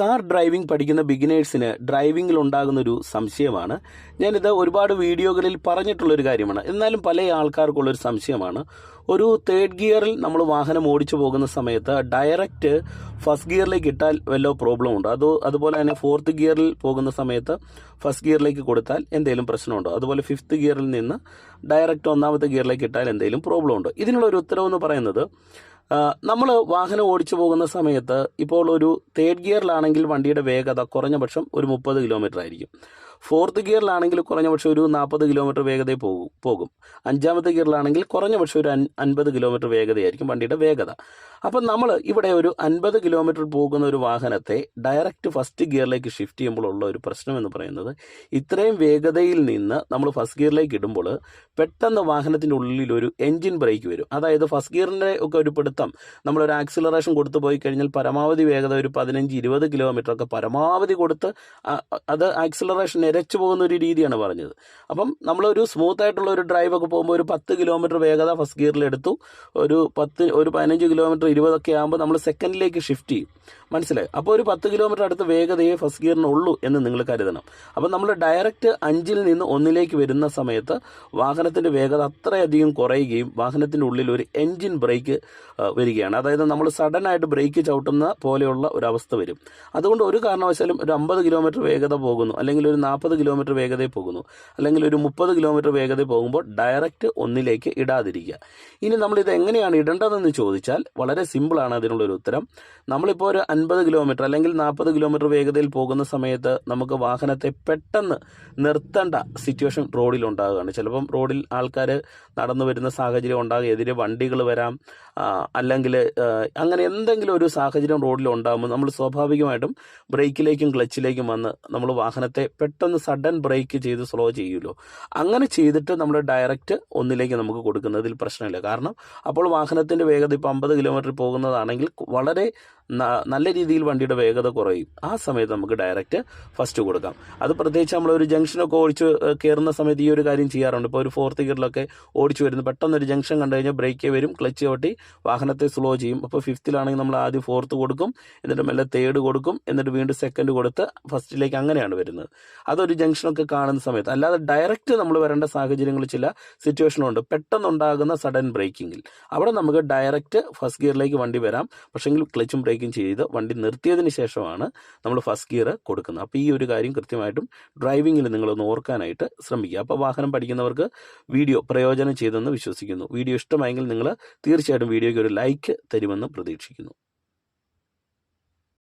Star driving പഠിക്കുന്ന ബിഗിനേഴ്സിന് ഡ്രൈവിംഗിൽ ഉണ്ടാകുന്ന ഒരു സംശയമാണ്. ഞാനിത് ഒരുപാട് വീഡിയോകളിൽ പറഞ്ഞിട്ടുള്ളൊരു കാര്യമാണ്. എന്നാലും പല ആൾക്കാർക്കുള്ളൊരു സംശയമാണ്. ഒരു തേർഡ് ഗിയറിൽ നമ്മൾ വാഹനം ഓടിച്ചു പോകുന്ന സമയത്ത് ഡയറക്റ്റ് ഫസ്റ്റ് ഗിയറിലേക്ക് ഇട്ടാൽ വല്ല പ്രോബ്ലം ഉണ്ടോ? അതോ അതുപോലെ തന്നെ ഫോർത്ത് ഗിയറിൽ പോകുന്ന സമയത്ത് ഫസ്റ്റ് ഗിയറിലേക്ക് കൊടുത്താൽ എന്തെങ്കിലും പ്രശ്നമുണ്ടോ? അതുപോലെ ഫിഫ്ത്ത് ഗിയറിൽ നിന്ന് ഡയറക്റ്റ് ഒന്നാമത്തെ ഗിയറിലേക്ക് ഇട്ടാൽ എന്തെങ്കിലും പ്രോബ്ലം ഉണ്ടോ? ഇതിനുള്ള ഒരു ഉത്തരവെന്ന് പറയുന്നത് നമ്മൾ വാഹനം ഓടിച്ചു പോകുന്ന സമയത്ത് ഇപ്പോൾ ഒരു തേർഡ് ഗിയറിലാണെങ്കിൽ വണ്ടിയുടെ വേഗത കുറഞ്ഞ പക്ഷം ഒരു മുപ്പത് കിലോമീറ്റർ ആയിരിക്കും. ഫോർത്ത് ഗിയറിലാണെങ്കിൽ കുറഞ്ഞ പക്ഷേ ഒരു നാൽപ്പത് കിലോമീറ്റർ വേഗതയിൽ പോകും പോകും. അഞ്ചാമത്തെ ഗിയറിലാണെങ്കിൽ കുറഞ്ഞ പക്ഷേ ഒരു അൻ- അൻപത് കിലോമീറ്റർ വേഗതയായിരിക്കും വണ്ടിയുടെ വേഗത. അപ്പം നമ്മൾ ഇവിടെ ഒരു അൻപത് കിലോമീറ്റർ പോകുന്ന ഒരു വാഹനത്തെ ഡയറക്റ്റ് ഫസ്റ്റ് ഗിയറിലേക്ക് ഷിഫ്റ്റ് ചെയ്യുമ്പോൾ ഉള്ള ഒരു പ്രശ്നം എന്ന് പറയുന്നത് ഇത്രയും വേഗതയിൽ നിന്ന് നമ്മൾ ഫസ്റ്റ് ഗിയറിലേക്ക് ഇടുമ്പോൾ പെട്ടെന്ന് വാഹനത്തിന്റെ ഉള്ളിൽ ഒരു എൻജിൻ ബ്രേക്ക് വരും. അതായത് ഫസ്റ്റ് ഗിയറിന്റെ ഒക്കെ ഒരു പിടുത്തം നമ്മളൊരു ആക്സിലറേഷൻ കൊടുത്തു പോയി കഴിഞ്ഞാൽ പരമാവധി വേഗത ഒരു പതിനഞ്ച് ഇരുപത് കിലോമീറ്റർ ഒക്കെ പരമാവധി കൊടുത്ത് അത് ആക്സിലറേഷൻ നിരച്ചു പോകുന്ന ഒരു രീതിയാണ് പറഞ്ഞത്. അപ്പം നമ്മളൊരു സ്മൂത്ത് ആയിട്ടുള്ള ഒരു ഡ്രൈവ് ഒക്കെ പോകുമ്പോൾ ഒരു പത്ത് കിലോമീറ്റർ വേഗത ഫസ്റ്റ് ഗിയറിൽ എടുത്തു. ഒരു പത്ത് ഒരു പതിനഞ്ച് കിലോമീറ്റർ ഇരുപതൊക്കെ ആകുമ്പോൾ നമ്മൾ സെക്കൻഡിലേക്ക് ഷിഫ്റ്റ് ചെയ്യും. മനസ്സിലായി? അപ്പോൾ ഒരു പത്ത് കിലോമീറ്റർ അടുത്ത് വേഗതയെ ഫസ്റ്റ് ഗിയറിനുള്ളൂ എന്ന് നിങ്ങൾ കരുതണം. അപ്പം നമ്മൾ ഡയറക്റ്റ് അഞ്ചിൽ നിന്ന് ഒന്നിലേക്ക് വരുന്ന സമയത്ത് വാഹനത്തിന്റെ വേഗത അത്രയധികം കുറയുകയും വാഹനത്തിന്റെ ഉള്ളിൽ ഒരു എൻജിൻ ബ്രേക്ക് വരികയാണ്. അതായത് നമ്മൾ സഡൻ ആയിട്ട് ബ്രേക്ക് ചവിട്ടുന്ന പോലെയുള്ള ഒരു അവസ്ഥ വരും. അതുകൊണ്ട് ഒരു കാരണവശാലും ഒരു അമ്പത് കിലോമീറ്റർ വേഗത പോകുന്നു. അല്ലെങ്കിൽ ഒരു നാൽപ്പത് കിലോമീറ്റർ വേഗതയിൽ പോകുന്നു. അല്ലെങ്കിൽ ഒരു മുപ്പത് കിലോമീറ്റർ വേഗതയിൽ പോകുമ്പോൾ ഡയറക്റ്റ് ഒന്നിലേക്ക് ഇടാതിരിക്കുക. ഇനി നമ്മൾ ഇത് എങ്ങനെയാണ് ഇടേണ്ടതെന്ന് ചോദിച്ചാൽ വളരെ സിമ്പിളാണ് അതിനുള്ളൊരു ഉത്തരം. നമ്മളിപ്പോൾ ഒരു അൻപത് കിലോമീറ്റർ അല്ലെങ്കിൽ നാൽപ്പത് കിലോമീറ്റർ വേഗതയിൽ പോകുന്ന സമയത്ത് നമുക്ക് വാഹനത്തെ പെട്ടെന്ന് നിർത്തേണ്ട സിറ്റുവേഷൻ റോഡിൽ ഉണ്ടാകുകയാണ്. ചിലപ്പം റോഡിൽ ആൾക്കാർ നടന്നു വരുന്ന സാഹചര്യം ഉണ്ടാകും. എതിരെ വണ്ടികൾ വരാം. അല്ലെങ്കിൽ അങ്ങനെ എന്തെങ്കിലും ഒരു സാഹചര്യം റോഡിൽ ഉണ്ടാകുമ്പോൾ നമ്മൾ സ്വാഭാവികമായിട്ടും ബ്രേക്കിലേക്കും ക്ലച്ചിലേക്കും വന്ന് നമ്മൾ വാഹനത്തെ പെട്ടെന്ന് സഡൻ ബ്രേക്ക് ചെയ്ത് സ്ലോ ചെയ്യുമല്ലോ അങ്ങനെ ചെയ്തിട്ട് നമ്മൾ ഡയറക്റ്റ് ഒന്നിലേക്ക് നമുക്ക് കൊടുക്കുന്നതിൽ പ്രശ്നമില്ല. കാരണം അപ്പോൾ വാഹനത്തിന്റെ വേഗത ഇപ്പോൾ അമ്പത് കിലോമീറ്റർ പോകുന്നതാണെങ്കിൽ വളരെ നല്ല രീതിയിൽ വണ്ടിയുടെ വേഗത കുറയും. ആ സമയത്ത് നമുക്ക് ഡയറക്റ്റ് ഫസ്റ്റ് കൊടുക്കാം. അത് പ്രത്യേകിച്ച് ഒരു ജംഗ്ഷനൊക്കെ ഓടിച്ച് കയറുന്ന സമയത്ത് ഈ ഒരു കാര്യം ചെയ്യാറുണ്ട്. ഇപ്പോൾ ഒരു ഫോർത്ത് ഗിയറിലൊക്കെ ഓടിച്ചു വരുന്നു. പെട്ടെന്ന് ഒരു ജംഗ്ഷൻ കണ്ടു കഴിഞ്ഞാൽ ബ്രേക്ക് വരും. ക്ലച്ച് ചവിട്ടി വാഹനത്തെ സ്ലോ ചെയ്യും. അപ്പോൾ ഫിഫ്ത്തിലാണെങ്കിൽ നമ്മൾ ആദ്യം ഫോർത്ത് കൊടുക്കും. എന്നിട്ട് മെല്ലെ തേർഡ് കൊടുക്കും. എന്നിട്ട് വീണ്ടും സെക്കൻഡ് കൊടുത്ത് ഫസ്റ്റിലേക്ക് അങ്ങനെയാണ് വരുന്നത്. അതൊരു ജംഗ്ഷനൊക്കെ കാണുന്ന സമയത്ത് അല്ലാതെ ഡയറക്റ്റ് നമ്മൾ വരേണ്ട സാഹചര്യങ്ങൾ ചില സിറ്റുവേഷനുണ്ട് പെട്ടെന്നുണ്ടാകുന്ന സഡൻ ബ്രേക്കിങ്ങിൽ അവിടെ നമുക്ക് ഡയറക്റ്റ് ഫസ്റ്റ് ഗിയറിലേക്ക് വണ്ടി വരാം. പക്ഷെങ്കിൽ ക്ലച്ചും ബ്രേക്കും ചെയ്ത് വണ്ടി നിർത്തിയതിന് ശേഷമാണ് നമ്മൾ ഫസ്റ്റ് ഗിയർ കൊടുക്കുന്നത്. അപ്പോൾ ഈ ഒരു കാര്യം കൃത്യമായിട്ടും ഡ്രൈവിങ്ങിൽ നിങ്ങളൊന്ന് ഓർക്കാനായിട്ട് ശ്രമിക്കുക. അപ്പോൾ വാഹനം പഠിക്കുന്നവർക്ക് വീഡിയോ പ്രയോജനം ചെയ്തെന്ന് വിശ്വസിക്കുന്നു. വീഡിയോ ഇഷ്ടമായെങ്കിൽ നിങ്ങൾ തീർച്ചയായിട്ടും വീഡിയോയ്ക്ക് ഒരു ലൈക്ക് തരുമെന്ന് പ്രതീക്ഷിക്കുന്നു.